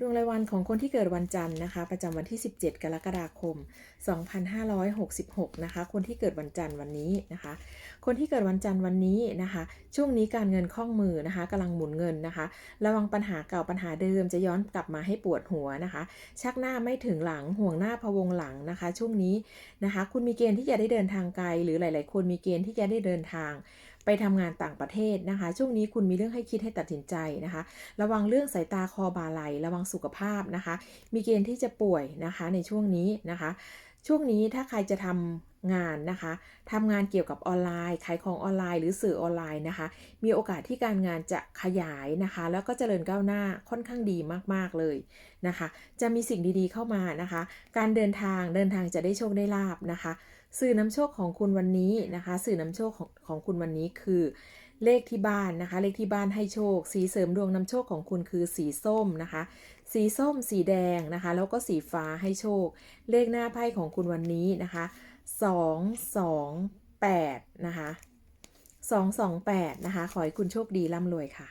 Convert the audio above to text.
ดวงรายวันของคนที่เกิดวันจันทร์นะคะ ประจำวันที่ 17 กรกฎาคม 2566 นะคะ คนที่เกิดวันจันทร์วันนี้นะคะ คนที่เกิดวันจันทร์วันนี้นะคะ ช่วงนี้การเงินคล่องมือนะคะกำลังหมุนเงินนะคะ ระวังปัญหาเก่าปัญหาเดิมจะย้อนกลับมาให้ปวดหัวนะคะ ชักหน้าไม่ถึงหลังห่วงหน้าพะวงหลังนะคะ ช่วงนี้นะคะ คุณมีเกณฑ์ที่จะได้เดินทางไกล หรือหลาย ๆ คนมีเกณฑ์ที่จะได้เดินทาง ไปทำงานต่างประเทศนะคะ ช่วงนี้คุณมีเรื่องให้คิดให้ตัดสินใจนะคะ ระวังเรื่องสายตาคอบาไหลระวังสุขภาพนะคะ มีเกณฑ์ที่จะป่วยนะคะในช่วงนี้นะคะ ช่วงนี้ถ้าใครจะทำ งานนะคะทำงานเกี่ยวกับออนไลน์ ขายของออนไลน์ หรือสื่อออนไลน์นะคะ มีโอกาสที่การงานจะขยายนะคะ แล้วก็เจริญก้าวหน้าค่อนข้างดีมากๆเลยนะคะ จะมีสิ่งดีๆเข้ามานะคะ การเดินทางเดินทางจะได้โชคได้ลาบนะคะ สื่อนำโชคของคุณวันนี้นะคะ สื่อนำโชคของของคุณวันนี้คือเลขที่บ้านนะคะ เลขที่บ้านให้โชค สีเสริมดวงนำโชคของคุณคือสีส้มนะคะ สีส้ม สีแดงนะคะ แล้วก็สีฟ้าให้โชค เลขหน้าไพ่ของคุณวันนี้นะคะ สองสองแปดนะคะสองสองแปดนะคะ ขอให้คุณโชคดีร่ำรวยค่ะ